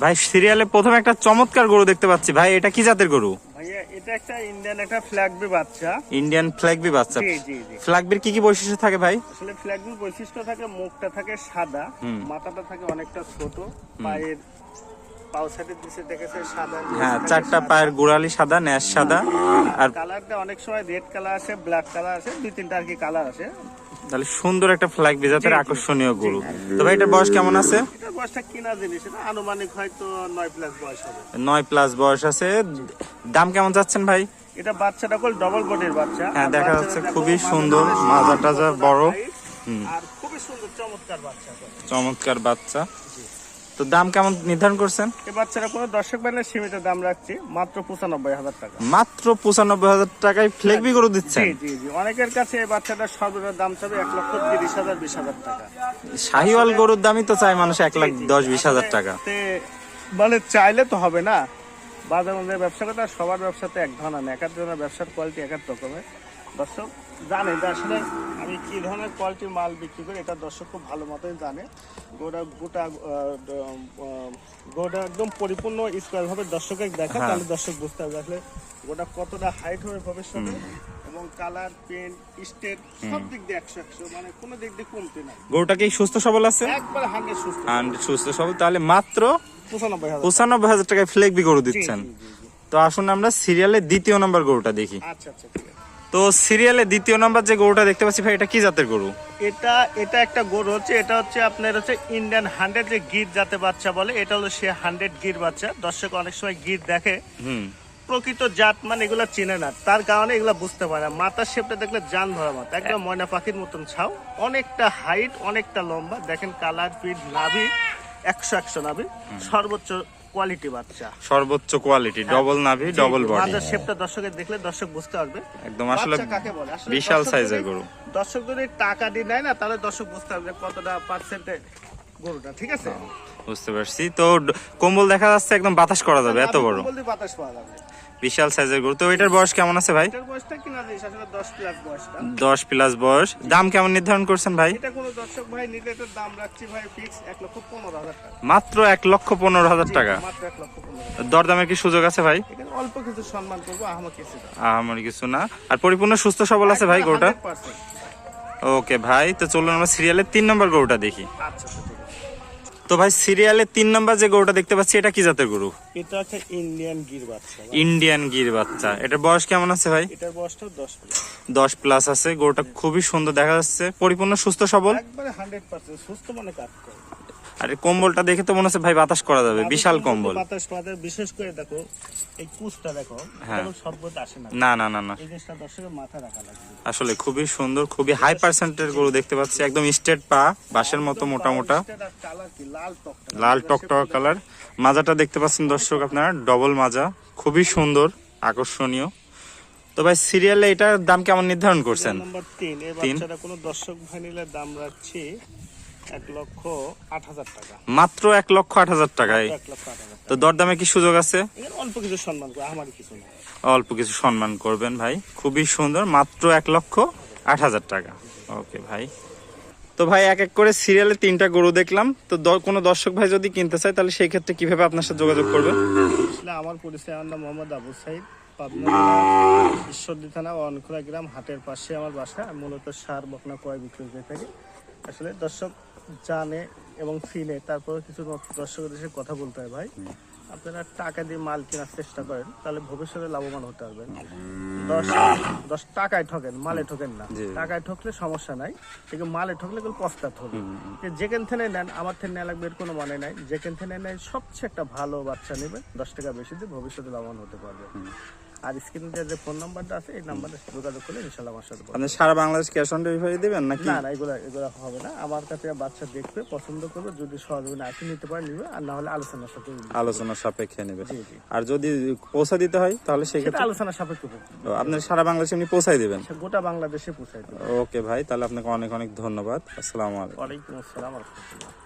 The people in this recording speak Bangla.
ভাই সিরিয়ালে প্রথমে একটা চমৎকার গরু দেখতে পাচ্ছি। ভাই এটা কি জাতের গরু? ভাইয়া এটা একটা ইন্ডিয়ান একটা ফ্ল্যাগবি বাচ্চা। ইন্ডিয়ান ফ্ল্যাগবি বাচ্চা। ফ্ল্যাগবির কি কি বৈশিষ্ট্য থাকে ভাই? আসলে ফ্ল্যাগবি বৈশিষ্ট্য থাকে মুখটা থাকে সাদা মাথাটা থাকে অনেকটা ছোট পায়ের হ্যাঁ চারটা পায়ের গোড়ালি সাদা ন্যাস সাদা আর কালারটা অনেক সময় রেড কালার আসে ব্ল্যাক কালার আসে দুই তিনটা আর কি কালার আসে। তাহলে সুন্দর একটা ফ্ল্যাগ জাতের জি, জি। আকর্ষণীয় গরু। তবে এটা এটার বয়স কেমন আছে? নয় প্লাস বয়স আছে। দাম কেমন যাচ্ছেন ভাই? এটা বাচ্চাটা কল ডবল বডির বাচ্চা। হ্যাঁ, দেখা যাচ্ছে খুবই সুন্দর, মাজা টাজা বড়। আর খুবই সুন্দর চমৎকার বাচ্চা। চমৎকার বাচ্চা। তো দাম কেমন নির্ধারণ করছেন? এই বাচ্চারা কোনো দর্শক সীমিত দাম রাখছি মাত্র পঁচানব্বই হাজার টাকা। মাত্র পঁচানব্বই হাজার টাকায় ফ্লেগবি গরু দিচ্ছেন? জি জি জি। অনেকের কাছে এই দাম চাবে এক লক্ষ তিরিশ হাজার বিশ হাজার টাকা। শাহিওয়াল গরুর দামই তো চাই মানুষ এক লাখ দশ বিশ হাজার টাকা। মানে চাইলে তো হবে না। বাজার মধ্যে ব্যবসা করতে সবার ব্যবসাতে এক ধরনের এক জনের ব্যবসার কোয়ালিটি এক এক রকমের। দর্শক জানে যে আসলে আমি কি ধরনের কোয়ালিটির মাল বিক্রি করি এটা দর্শক খুব ভালো মতোই জানে। গোটা গোটা গোটা একদম পরিপূর্ণ স্কোয়ার ভাবে দর্শকের দেখা হ্যাঁ। তাহলে দর্শক বুঝতে হবে আসলে গোটা কতটা হাইট হবে ভবিষ্যতে এবং কালার পেন্ট স্টেট সব দিক দিয়ে একশো একশো মানে কোনো দিক দিয়ে কমতে নাই। গরুটা কি সুস্থ সবল আছে? একবার হান্ড্রেড সুস্থ। আর সুস্থ সবল তাহলে মাত্র পঁচানব্বই হাজার। পঁচানব্বই হাজার টাকায় ফ্লেগবি গরু দিচ্ছেন। তো আসুন আমরা সিরিয়ালের দ্বিতীয় নম্বর গরুটা দেখি। আচ্ছা আচ্ছা ঠিক আছে। তো সিরিয়ালে দ্বিতীয় নম্বর যে গরুটা দেখতে পাচ্ছি ভাই এটা কি জাতের গরু? এটা এটা একটা গরু হচ্ছে এটা হচ্ছে আপনার হচ্ছে ইন্ডিয়ান হান্ড্রেড যে গির জাতে বাচ্চা বলে এটা হলো সে হান্ড্রেড গির বাচ্চা। দর্শক অনেক সময় গির দেখে। প্রকৃত জাত মানে এগুলা চিনে না তার কারণে এগুলা বুঝতে পারে না। মাথার শেপটা দেখলে জান ধরা মাথা একদম ময়না পাখির মতন ছাও। অনেকটা হাইট অনেকটা লম্বা। দেখেন কালার পিঠ নাভি একশো একশো নাভি। সর্বোচ্চ কোয়ালিটি বাচ্চা। সর্বোচ্চ কোয়ালিটি ডবল নাভি ডবল বডি মাথার শেপটা দর্শকের দেখলে দর্শক বুঝতে পারবে। একদম আসলে বিশাল সাইজের গরু। দর্শক যদি টাকা দিয়ে নেয় না তাহলে দর্শক বুঝতে পারবে কতটা পার্সেন্টে গরুটা ঠিক আছে? বুঝতে পারছি। তো কম্বল দেখা যাচ্ছে একদম বাতাস করা যাবে এত বড়। বাতাস পাওয়া যাবে। বিশাল সাইজের গরু। তো এটার বয়স কেমন আছে ভাই? বয়সটা কিনা আসলে দশ প্লাস বয়সটা। দশ প্লাস বয়স। দাম কেমন নির্ধারণ করছেন ভাই? এটা কোনো দর্শক ভাই নিলে এটার দাম রাখছি ভাই ফিক্স এক লক্ষ পনেরো হাজার টাকা। মাত্র এক লক্ষ পনেরো হাজার টাকা। মাত্র লক্ষ দরদামের কি সুযোগ আছে ভাই? এখানে অল্প কিছু সম্মান করব আমার কিছু আমার কিছু না। আর পরিপূর্ণ সুস্থ সবল আছে ভাই গরুটা? ওকে ভাই তো চলুন আমরা সিরিয়ালের তিন নম্বর গরুটা দেখি। আচ্ছা আচ্ছা, তো ভাই সিরিয়ালের তিন নম্বর যে গরুটা দেখতে পাচ্ছি এটা কি জাতের গরু? এটা হচ্ছে ইন্ডিয়ান গির বাচ্চা ইন্ডিয়ান গির বাচ্চা। এটার বয়স কেমন আছে ভাই? এটার বয়সটা দশ দশ প্লাস আছে। গরুটা খুবই সুন্দর দেখা যাচ্ছে। পরিপূর্ণ সুস্থ সবল? একবারে হান্ড্রেড পার্সেন্ট সুস্থ মানে কাজ করে। আর কম্বলটা দেখে তো মনে হচ্ছে ভাই বাতাস করা যাবে বিশাল কম্বল। বাতাস পাতার বিশেষ করে দেখো এই কুচটা দেখো হ্যাঁ। বইতে আসে না। না না না না। এই জিনিসটা দর্শকের মাথা রাখা লাগবে। আসলে খুবই সুন্দর খুবই হাই পার্সেন্টের গরু দেখতে পাচ্ছি একদম স্ট্রেট পা বাঁশের মতো মোটা মোটা লাল টকটা লাল টকটক কালার মাজাটা দেখতে পাচ্ছেন দর্শক আপনারা ডবল মাজা খুবই সুন্দর আকর্ষণীয়। তো ভাই সিরিয়ালে এটার দাম কেমন নির্ধারণ করছেন? নাম্বার তিন। এই বাচ্চাটা কোনো দর্শক ভাই দাম রাখছি এক লক্ষ আট হাজার টাকা। মাত্র এক লক্ষ আট হাজার টাকায়। তো দরদামে কি সুযোগ আছে? অল্প কিছু সম্মান আমার কিছু না অল্প কিছু সম্মান করবেন ভাই খুবই সুন্দর মাত্র এক লক্ষ আট হাজার টাকা। ওকে ভাই। তো ভাই এক এক করে সিরিয়ালে তিনটা গরু দেখলাম। তো কোনো দর্শক ভাই যদি কিনতে চায় তাহলে সেই ক্ষেত্রে কীভাবে আপনার সাথে যোগাযোগ করবে আসলে আমার পরিচয় আমার নাম মোহাম্মদ আবু সাইদ পাবনা ঈশ্বরদী থানা অনখোলা গ্রাম হাটের পাশে আমার বাসা। মূলত সার বকনা ক্রয় বিক্রয় করে থাকি। আসলে দর্শক জানে এবং চিনে তারপরে কিছু দর্শকদের সাথে কথা বলতে হয় ভাই। আপনারা টাকা দিয়ে মাল কেনার চেষ্টা করেন তাহলে ভবিষ্যতে লাভবান হতে পারবেন। দশ দশ টাকায় ঠকেন মালে ঠকেন না। টাকায় ঠকলে সমস্যা নাই কিন্তু মালে ঠকলে কোনো পস্তাত হবে। যে যেখান থেকে নেন আমার থেকে নেওয়া লাগবে এর কোনো মানে নাই। যেখান থেকে নেন সবচেয়ে একটা ভালো বাচ্চা নেবে দশ টাকা বেশি দিয়ে ভবিষ্যতে লাভবান হতে পারবে। আর স্ক্রিনে যে ফোন নাম্বারটা আছে এই নাম্বারে যোগাযোগ করলে ইনশাল্লাহ আমার সাথে আপনি সারা বাংলাদেশ ক্যাশ অন ডেলিভারি দেবেন নাকি? না না এগুলো এগুলো হবে না। আমার কাছে বাচ্চা দেখবে পছন্দ করবে যদি সহযোগিতা আসে নিতে পারে নিবে আর না হলে আলোচনার সাথে নিবে। আলোচনা সাপেক্ষে নেবে। আর যদি পৌঁছা দিতে হয় তাহলে সেই সেটা ক্ষেত্রে আলোচনা সাপেক্ষে হবে। আপনার সারা বাংলাদেশে এমনি পৌঁছাই দিবেন? গোটা বাংলাদেশে পৌঁছাই দেবে। ওকে ভাই তাহলে আপনাকে অনেক অনেক ধন্যবাদ। আসসালামু আলাইকুম। ওয়ালাইকুম আসসালাম রহমতুল্লাহ।